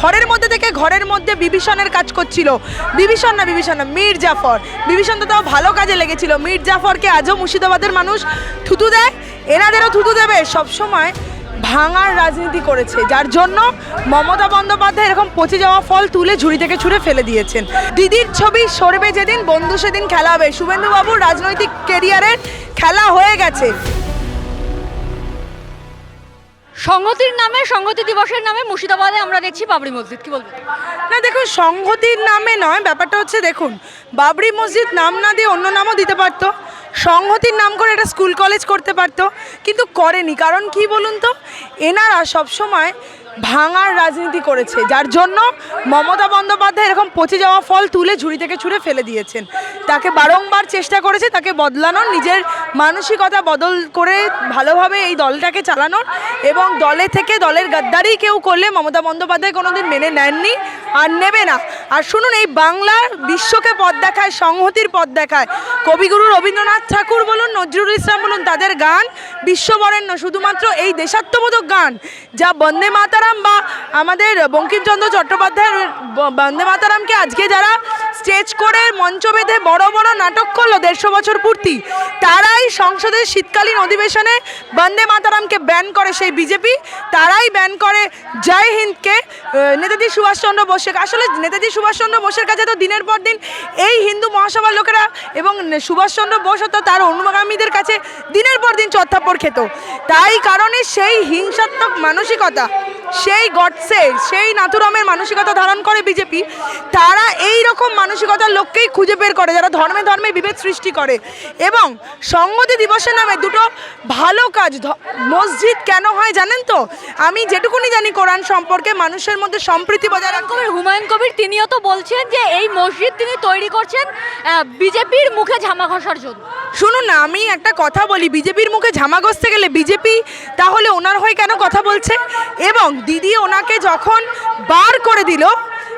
ঘরের মধ্যে থেকে ঘরের মধ্যে বিভীষণের কাজ করছিল। বিভীষণ না বিভীষণ না, মীর জাফর। বিভীষণ তো তাও ভালো কাজে লেগেছিল। মীর জাফরকে আজও মুর্শিদাবাদের মানুষ থুতু দেয়, এনাদেরও থুতু দেবে। সবসময় ভাঙার রাজনীতি করেছে, যার জন্য মমতা বন্দ্যোপাধ্যায় এরকম পচে যাওয়া ফল তুলে ঝুড়ি থেকে ছুঁড়ে ফেলে দিয়েছেন। দিদির ছবি সরবে যেদিন, বন্ধু সেদিন খেলা হবে। শুভেন্দুবাবুর রাজনৈতিক কেরিয়ারের খেলা হয়ে গেছে। সংহতির নামে সংহতি দিবসের নামে মুর্শিদাবাদে আমরা দেখছি বাবরি মসজিদ। কি বলবেন? না, দেখুন সংহতির নামে নয়, ব্যাপারটা হচ্ছে দেখুন, বাবরি মসজিদ নাম না দিয়ে অন্য নামও দিতে পারতো। সংহতির নাম করে এটা স্কুল কলেজ করতে পারতো, কিন্তু করেনি। কারণ কি বলুন তো, এনারা সবসময় ভাঙার রাজনীতি করেছে, যার জন্য মমতা বন্দ্যোপাধ্যায় এরকম পচে যাওয়া ফল তুলে ঝুড়ি থেকে ছুঁড়ে ফেলে দিয়েছেন। তাকে বারংবার চেষ্টা করেছে তাকে বদলানোর, নিজের মানসিকতা বদল করে ভালোভাবে এই দলটাকে চালানোর এবং দলে থেকে দলের গাদ্দারি কেউ করলে মমতা বন্দ্যোপাধ্যায় কোনোদিন মেনে নেননি আর নেবে না। আর শুনুন, এই বাংলার বিশ্বকে পথ দেখায়, সংহতির পথ দেখায়। কবিগুরু রবীন্দ্রনাথ ঠাকুর বলুন, নজরুল ইসলাম বলুন, তাদের গান বিশ্ববরেণ্য, শুধুমাত্র এই দেশাত্মবোধক গান যা বন্দে মাতারাম বা আমাদের বঙ্কিমচন্দ্র চট্টোপাধ্যায়ের বন্দে মাতারামকে আজকে যারা স্টেজ করে মঞ্চ বেঁধে বড় বড় নাটক করল দেড়শো বছর পূর্তি, তারাই সংসদের শীতকালীন অধিবেশনে বন্দে মাতারামকে ব্যান করে সেই বিজেপি। তারাই ব্যান করে জয় হিন্দকে। নেতাজি সুভাষচন্দ্র বোসকে আসলে নেতাজি সুভাষচন্দ্র বোসের কাছে তো দিনের পর দিন এই হিন্দু মহাসভার লোকেরা এবং সুভাষচন্দ্র বোস হতো তার অনুগামীদের কাছে দিনের পর দিন চত্থাপ্পর খেত। তাই কারণে সেই হিংসাত্মক মানসিকতা সেই গডসে সেই নাথুরামের মানসিকতা ধারণ করে বিজেপি তারা এই রকম মানসিকতার লোককেই খুঁজে বের করে যারা ধর্মে ধর্মে বিভেদ সৃষ্টি করে। এবং সংগতি দিবসের নামে দুটো ভালো কাজ মসজিদ কেন হয় জানেন তো? আমি যেটুকুনি জানি কোরআন সম্পর্কে মানুষের মধ্যে সম্প্রীতি বজায় রাখতে কবির হুমায়ুন কবির তিনিও তো বলছেন যে এই মসজিদ তিনি তৈরি করছেন বিজেপির মুখে ঝামা ঘষার জন্য। শুনুন না আমি একটা কথা বলি বিজেপির মুখে ঝামা ঘষতে গেলে বিজেপি তাহলে ওনার হয়ে কেন কথা বলছে? এবং দিদি ওনাকে যখন বার করে দিল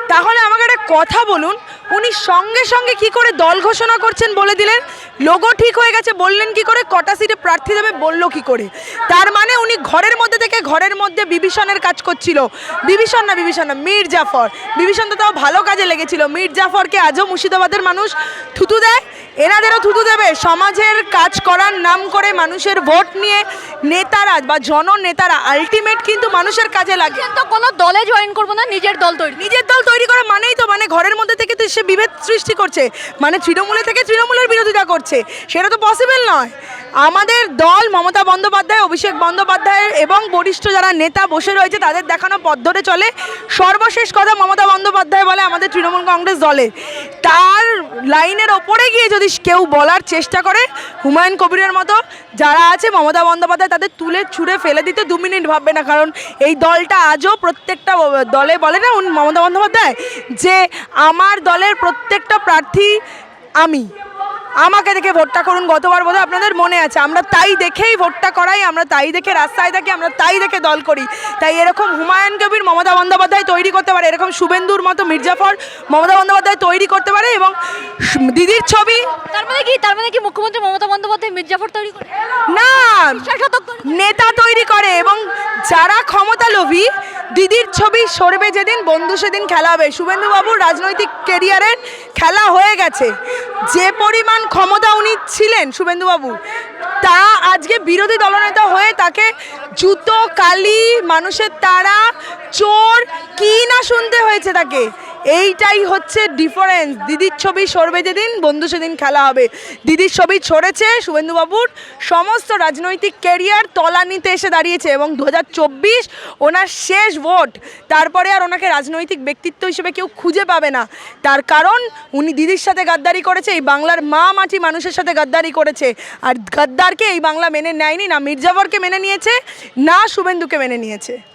তাহলে আমাকে একটা কথা বলুন উনি সঙ্গে সঙ্গে কি করে দল ঘোষণা করছেন বলে দিলেন? লোগো ঠিক হয়ে গেছে বললেন কি করে? কটা সিটে প্রার্থী দেবে বলল কি করে? তার মানে উনি ঘরের মধ্যে থেকে ঘরের মধ্যে বিভীষণের কাজ করছিল। বিভীষণ না বিভীষণ না মীর জাফর। বিভীষণ তো তাও ভালো কাজে লেগেছিল। মীর জাফরকে আজও মুর্শিদাবাদের মানুষ থুতু দেয়। এনাদেরও থুতু দেবে। সমাজের কাজ করার নাম করে মানুষের ভোট নিয়ে নেতারা বা জননেতারা আলটিমেট কিন্তু মানুষের কাজে লাগে। তো কোনো দলে জয়েন করব না নিজের দল তৈরি। নিজের দল তৈরি করা মানেই তো মানে ঘরের মধ্যে থেকে তো সে বিভেদ সৃষ্টি করছে। মানে তৃণমূলে থেকে তৃণমূলের বিরোধিতা করছে। সেটা তো পসিবল নয়। আমাদের দল মমতা বন্দ্যোপাধ্যায়, অভিষেক বন্দ্যোপাধ্যায় এবং বরিষ্ঠ যারা নেতা বসে রয়েছে, তাদের দেখানো পথ ধরে চলে। সর্বশেষ কথা মমতা বন্দ্যোপাধ্যায় বলে আমাদের তৃণমূল কংগ্রেস দলের। তার লাইনের ওপরে গিয়ে যদি কেউ বলার চেষ্টা করে, হুমায়ুন কবিরের মতো যারা আছে, মমতা বন্দ্যোপাধ্যায় তাদের তুলে ছুঁড়ে ফেলে দিতে দু মিনিট ভাববে না। কারণ এই দলটা আজও প্রত্যেকটা দলে বলে না মমতা বন্দ্যোপাধ্যায় যে আমার দলের প্রত্যেকটা প্রার্থী আমি। আমাকে দেখে ভোটটা করুন গতবার বোধহয় আপনাদের মনে আছে। আমরা তাই দেখেই ভোটটা করাই আমরা তাই দেখে রাস্তায় থাকি আমরা তাই দেখে দল করি। তাই এরকম হুমায়ুন কবির মমতা বন্দ্যোপাধ্যায় তৈরি করতে পারে এরকম শুভেন্দুর মতো মির্জাফর মমতা বন্দ্যোপাধ্যায় তৈরি করতে পারে এবং দিদির ছবি তার মানে কি? তার মানে কি মুখ্যমন্ত্রী মমতা বন্দ্যোপাধ্যায় মির্জাফর তৈরি করে? না? নেতা তৈরি করে এবং যারা ক্ষমতা লোভী দিদির ছবি সরবে যেদিন, বন্ধু সেদিন খেলা হবে। শুভেন্দুবাবুর রাজনৈতিক কেরিয়ারের খেলা হয়ে গেছে। যে পরিমাণ ক্ষমতা উনি ছিলেন, শুভেন্দুবাবু, তা আজকে বিরোধী দলনেতা হয়ে তাকে জুতো, কালি, মানুষের তারা, চোর, কি না শুনতে হয়েছে তাকে? এইটাই হচ্ছে ডিফারেন্স দিদির ছবি সরবে যেদিন, বন্ধু সেদিন খেলা হবে। দিদির ছবি ছড়েছে শুভেন্দুবাবুর। সমস্ত রাজনৈতিক ক্যারিয়ার তলানিতে এসে দাঁড়িয়েছে এবং দু হাজার চব্বিশ ওনার শেষ ভোট। তারপরে আর ওনাকে রাজনৈতিক ব্যক্তিত্ব হিসেবে কেউ খুঁজে পাবে না। তার কারণ, উনি দিদির সাথে গাদ্দারি করেছে, এই বাংলার মা মাটি মানুষের সাথে গাদ্দারি করেছে। আর গাদ্দারকে এই বাংলা মেনে নেয়নি না মির্জাফরকে মেনে নিয়েছে, না শুভেন্দুকে মেনে নিয়েছে।